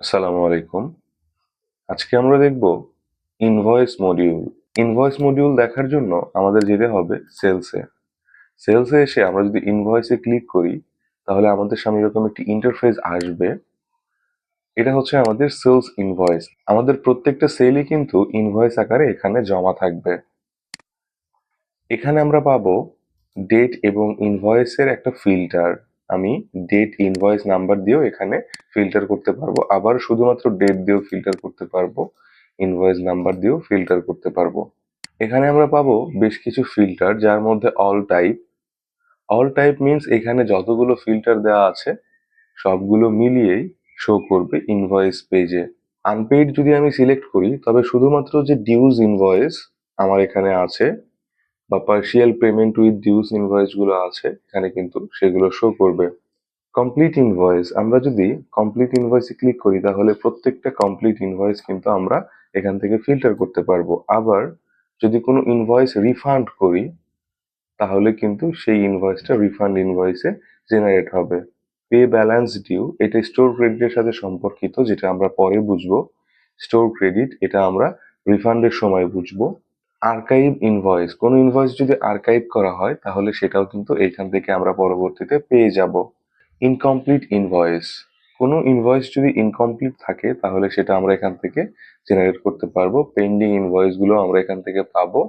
আসসালামু আলাইকুম। আজকে আমরা দেখব ইনভয়েস মডিউল ইনভয়েস মডিউল দেখার জন্য আমাদের যেতে হবে সেলসে সেলসে এসে আমরা যদি ইনভয়েসে ক্লিক করি, তাহলে আমাদের সামনে এরকম একটি ইন্টারফেস আসবে। এটা হচ্ছে আমাদের সেলস ইনভয়েস আমাদের প্রত্যেকটা সেলই কিন্তু ইনভয়েস আকারে এখানে জমা থাকবে। এখানে আমরা পাবো ডেট এবং ইনভয়েসের একটা ফিল্টার আমি ডেট ইনভয়েস নাম্বার দিয়েও এখানে ফিল্টার করতে পারব। আবার শুধুমাত্র ডেট দিয়েও ফিল্টার করতে পারব। ইনভয়েস নাম্বার দিয়েও ফিল্টার করতে পারব। এখানে আমরা পাবো বেশ কিছু ফিল্টার যার মধ্যে all type all type means এখানে যতগুলো ফিল্টার দেওয়া আছে, সবগুলো মিলিয়েই শো করবে ইনভয়েস পেজে আনপেইড যদি আমি সিলেক্ট করি, তবে শুধুমাত্র যে ডিউজ ইনভয়েস আমার এখানে আছে বা পার্শিয়াল পেমেন্ট উইথ ডিউস ইনভয়েসগুলো আছে, এখানে কিন্তু সেগুলো শো করবে। কমপ্লিট ইনভয়েস আমরা যদি কমপ্লিট ইনভয়েসে ক্লিক করি, তাহলে প্রত্যেকটা কমপ্লিট ইনভয়েস কিন্তু আমরা এখান থেকে ফিল্টার করতে পারব। আবার যদি কোনো ইনভয়েস রিফান্ড করি, তাহলে কিন্তু সেই ইনভয়েসটা রিফান্ড ইনভয়েসে জেনারেট হবে। পে ব্যালেন্স ডিউ এটা স্টোর ক্রেডিটের সাথে সম্পর্কিত, যেটা আমরা পরে বুঝব। স্টোর ক্রেডিট এটা আমরা রিফান্ডের সময় বুঝব। আর্কাইভ ইনভয়েস কোনো ইনভয়েস যদি আর্কাইভ করা হয়, তাহলে সেটাও কিন্তু এইখান থেকে আমরা পরবর্তীতে পেয়ে যাব। ইনকমপ্লিট ইনভয়েস কোনো ইনভয়েস যদি ইনকমপ্লিট থাকে, তাহলে সেটা আমরা এখান থেকে জেনারেট করতে পারব। পেন্ডিং ইনভয়েসগুলো আমরা এখান থেকে পাবো।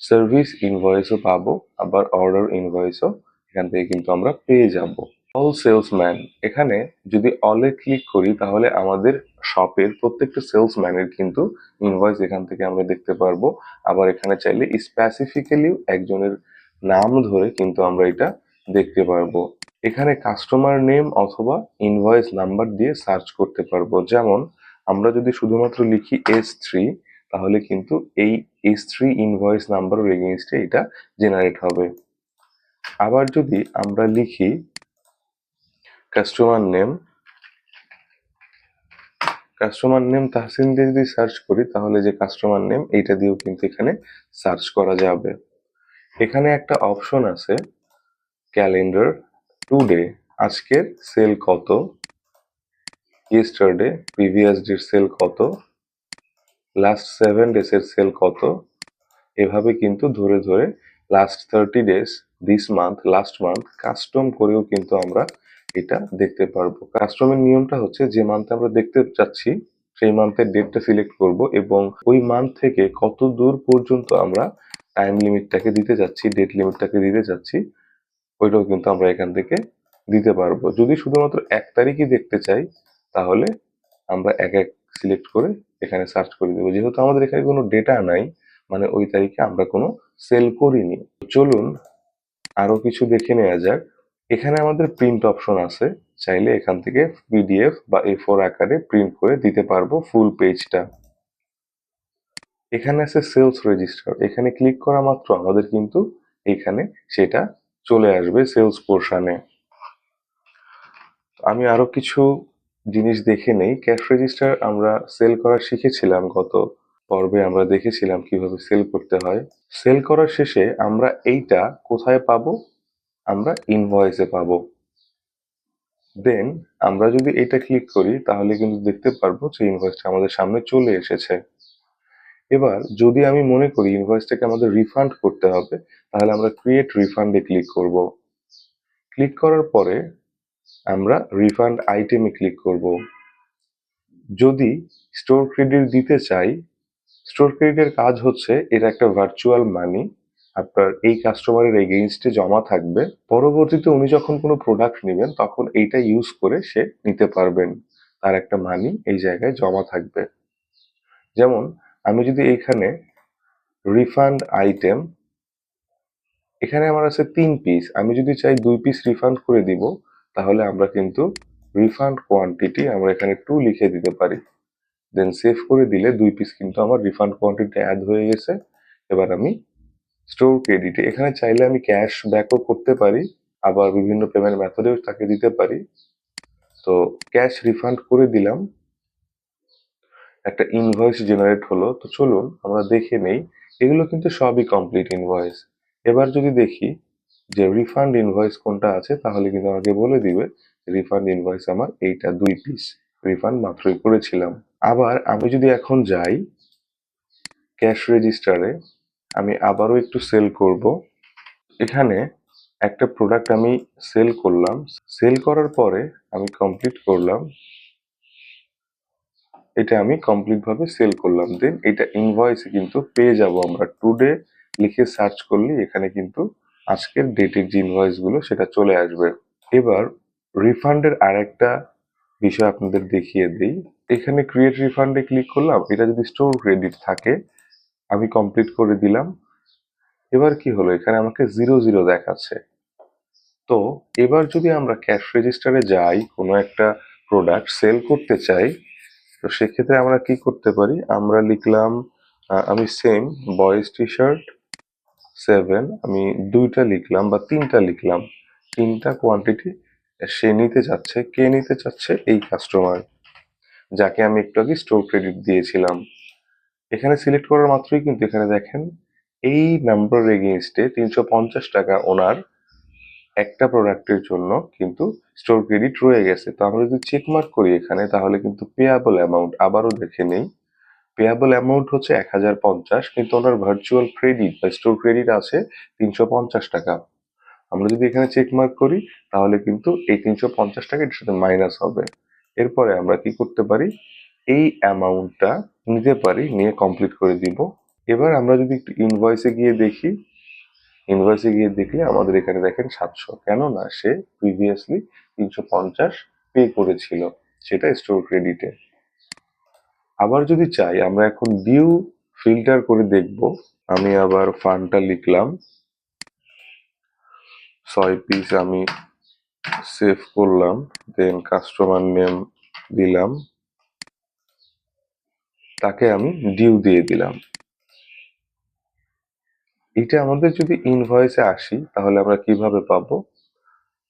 সার্ভিস ইনভয়েসও পাবো। আবার অর্ডার ইনভয়েসও এখান থেকে কিন্তু আমরা পেয়ে যাব। অল সেলসম্যান এখানে যদি অলে ক্লিক করি, তাহলে আমাদের শপের প্রত্যেকটা সেলসম্যানের কিন্তু ইনভয়েস এখান থেকে আমরা দেখতে পারব। আবার এখানে চাইলে স্পেসিফিক্যালি একজনের নাম ধরে কিন্তু আমরা এটা দেখতে পারব। এখানে কাস্টমার নেম অথবা ইনভয়েস নাম্বার দিয়ে সার্চ করতে পারব। যেমন, আমরা যদি শুধুমাত্র লিখি এস থ্রি তাহলে কিন্তু এই এস থ্রি ইনভয়েস নাম্বারের এগেনস্টে এটা জেনারেট হবে। আবার যদি আমরা লিখি customer name customer name Tahsin দিয়ে যদি সার্চ করি, তাহলে যে কাস্টমার নেম এইটা দিয়েও কিন্তু এখানে সার্চ করা যাবে। এখানে একটা অপশন আছে ক্যালেন্ডার টুডে আজকের সেল কত? ইয়েস্টারডে প্রিভিয়াস ডের সেল কত? লাস্ট সেভেন ডেসের সেল কত? এভাবে কিন্তু ধরে ধরে last thirty days this month last month custom করেও কিন্তু আমরা এটা দেখতে পারব। কাস্টমের নিয়মটা হচ্ছে যে মান্থে আমরা দেখতে চাচ্ছি, সেই মান্থের ডেটটা সিলেক্ট করব এবং ওই মান্থ থেকে কত দূর পর্যন্ত আমরা টাইম লিমিটটাকে দিতে যাচ্ছি ডেট লিমিটটাকে দিতে যাচ্ছি ওইটাও কিন্তু আমরা এখান থেকে দিতে পারব। যদি শুধুমাত্র এক তারিখই দেখতে চাই, তাহলে আমরা এক এক সিলেক্ট করে এখানে সার্চ করে দেবো। যেহেতু আমাদের এখানে কোনো ডেটা নাই মানে ওই তারিখে আমরা কোনো সেল করিনি। চলুন আরও কিছু দেখে নেওয়া যাক। এখানে আমাদের প্রিন্ট অপশন আছে। চাইলে এখান থেকে পিডিএফ বা এ ফোর আকারে প্রিন্ট করে দিতে পারব ফুল পেজটা এখানে আছে সেলস রেজিস্টার এখানে ক্লিক করা মাত্র আমাদের কিন্তু এখানে সেটা চলে আসবে সেলস পোর্শানে আমি আরও কিছু জিনিস দেখে নেই। ক্যাশ রেজিস্টার আমরা সেল করা শিখেছিলাম গত পর্বে। আমরা দেখেছিলাম কীভাবে সেল করতে হয়। সেল করার শেষে আমরা এইটা কোথায় পাবো? আমরা ইনভয়েসে পাবো। দেন আমরা যদি এটা ক্লিক করি, তাহলে কিন্তু দেখতে পারব যে ইনভয়েসটা আমাদের সামনে চলে এসেছে। এবার যদি আমি মনে করি ইনভয়েসটাকে আমাদের রিফান্ড করতে হবে, তাহলে আমরা ক্রিয়েট রিফান্ডে ক্লিক করব। ক্লিক করার পরে আমরা রিফান্ড আইটেমে ক্লিক করব। যদি স্টোর ক্রেডিট দিতে চাই স্টোর ক্রেডিটের কাজ হচ্ছে এটা একটা ভার্চুয়াল মানি আপনার এই কাস্টমারের এগেইনস্টে জমা থাকবে। পরবর্তীতে উনি যখন কোনো প্রোডাক্ট নেবেন, তখন এইটা ইউজ করে সে নিতে পারবেন। তার একটা মানি এই জায়গায় জমা থাকবে। যেমন, আমি যদি এইখানে রিফান্ড আইটেম এখানে আমার আছে তিন পিস আমি যদি চাই দুই পিস রিফান্ড করে দিব, তাহলে আমরা কিন্তু রিফান্ড কোয়ান্টিটি আমরা এখানে টু লিখে দিতে পারি। দেন সেভ করে দিলে দুই পিস কিন্তু আমার রিফান্ড কোয়ান্টিটি অ্যাড হয়ে গেছে। এবার আমি স্টোর ক্রেডিটে এখানে চাইলে আমি ক্যাশ ব্যাকও করতে পারি, আবার বিভিন্ন পেমেন্ট মেথডেও তাকে দিতে পারি। তো ক্যাশ রিফান্ড করে দিলাম। একটা ইনভয়েস জেনারেট হলো, তো চলুন আমরা দেখে নেই। এগুলো কিন্তু সবই কমপ্লিট ইনভয়েস এবার যদি দেখি যে রিফান্ড ইনভয়েস কোনটা আছে, তাহলে কিন্তু আমাকে বলে দিবে রিফান্ড ইনভয়েস আমার এইটা দুই পিস রিফান্ড মাত্রই করেছিলাম। আবার আমি যদি এখন যাই ক্যাশ রেজিস্টারে আমি আবারও একটু সেল করব। এখানে একটা প্রোডাক্ট আমি সেল করলাম। সেল করার পরে আমি কমপ্লিট করলাম। এটা আমি কমপ্লিট ভাবে সেল করলাম। দেন এটা ইনভয়েসে কিন্তু পেয়ে যাব আমরা। টুডে লিখে সার্চ করলে এখানে কিন্তু আজকের ডেটের যে ইনভয়েসগুলো সেটা চলে আসবে। এবার রিফান্ডের আর একটা বিষয় আপনাদের দেখিয়ে দিই। এখানে ক্রিয়েট রিফান্ডে ক্লিক করলাম। এটা যদি স্টোর ক্রেডিট থাকে আমি কমপ্লিট করে দিলাম। এবার কি হলো? এখানে আমাকে জিরো জিরো দেখাচ্ছে। তো এবার যদি আমরা ক্যাশ রেজিস্টারে যাই, কোনো একটা প্রোডাক্ট সেল করতে চাই, তো সেক্ষেত্রে আমরা কি করতে পারি? আমরা লিখলাম আমি same boys T shirt seven আমি দুইটা লিখলাম বা তিনটা লিখলাম। তিনটা কোয়ান্টিটি সে নিতে চাচ্ছে, কে নিতে চাচ্ছে? এই কাস্টমার যাকে আমি একটু আগে স্টোর ক্রেডিট দিয়েছিলাম। এখানে সিলেক্ট করার মাত্রই কিন্তু এখানে দেখেন, এই নাম্বার এগেনস্টে তিনশো পঞ্চাশ টাকা ওনার একটা প্রোডাক্টের জন্য কিন্তু স্টোর ক্রেডিট রয়ে গেছে। তো আমরা যদি চেক মার্ক করি এখানে, তাহলে কিন্তু পেয়াবল অ্যামাউন্ট আবারও দেখে নেই। পেয়াবল অ্যামাউন্ট হচ্ছে এক হাজার পঞ্চাশ, কিন্তু ওনার ভার্চুয়াল ক্রেডিট বা স্টোর ক্রেডিট আছে তিনশো পঞ্চাশ টাকা। আমরা যদি এখানে চেক মার্ক করি, তাহলে কিন্তু এই তিনশো পঞ্চাশ টাকা এটার সাথে মাইনাস হবে। এরপরে আমরা কি করতে পারি? এই অ্যামাউন্টটা নিতে পারি, নিয়ে কমপ্লিট করে দিব। এবার আমরা যদি একটু ইনভয়েসে গিয়ে দেখি ইনভয়েসে গিয়ে দেখলে আমাদের এখানে দেখেন সাতশো। কেননা সে প্রিভিয়াসলি তিনশো পঞ্চাশ পে করেছিল, সেটা স্টোর ক্রেডিটে আবার যদি চাই, আমরা এখন ডিউ ফিল্টার করে দেখব। আমি আবার ফান্ডটা লিখলাম। ছয় পিস আমি সেভ করলাম দেন কাস্টমার নেম দিলাম। তাকে আমি ডিউ দিয়ে দিলাম। এটা আমাদের যদি ইনভয়েসে আসি, তাহলে আমরা কীভাবে পাবো?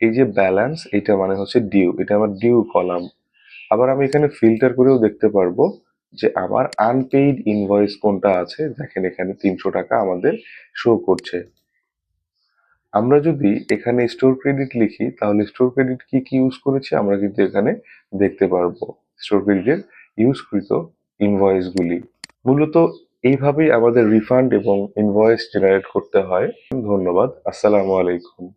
এই যে ব্যালেন্স এটা মানে হচ্ছে ডিউ এটা আমার ডিউ কলাম আবার আমি এখানে ফিল্টার করেও দেখতে পারব যে আমার আনপেইড ইনভয়েস কোনটা আছে? দেখেন এখানে তিনশো টাকা আমাদের শো করছে। আমরা যদি এখানে স্টোর ক্রেডিট লিখি, তাহলে স্টোর ক্রেডিট কি কি ইউজ করেছি? আমরা কিন্তু এখানে দেখতে পারব। স্টোর ক্রেডিটের ইউজকৃত ইনভয়েসগুলি মূলত এইভাবেই আমাদের রিফান্ড এবং ইনভয়েস জেনারেট করতে হয়। ধন্যবাদ। আসসালামু আলাইকুম।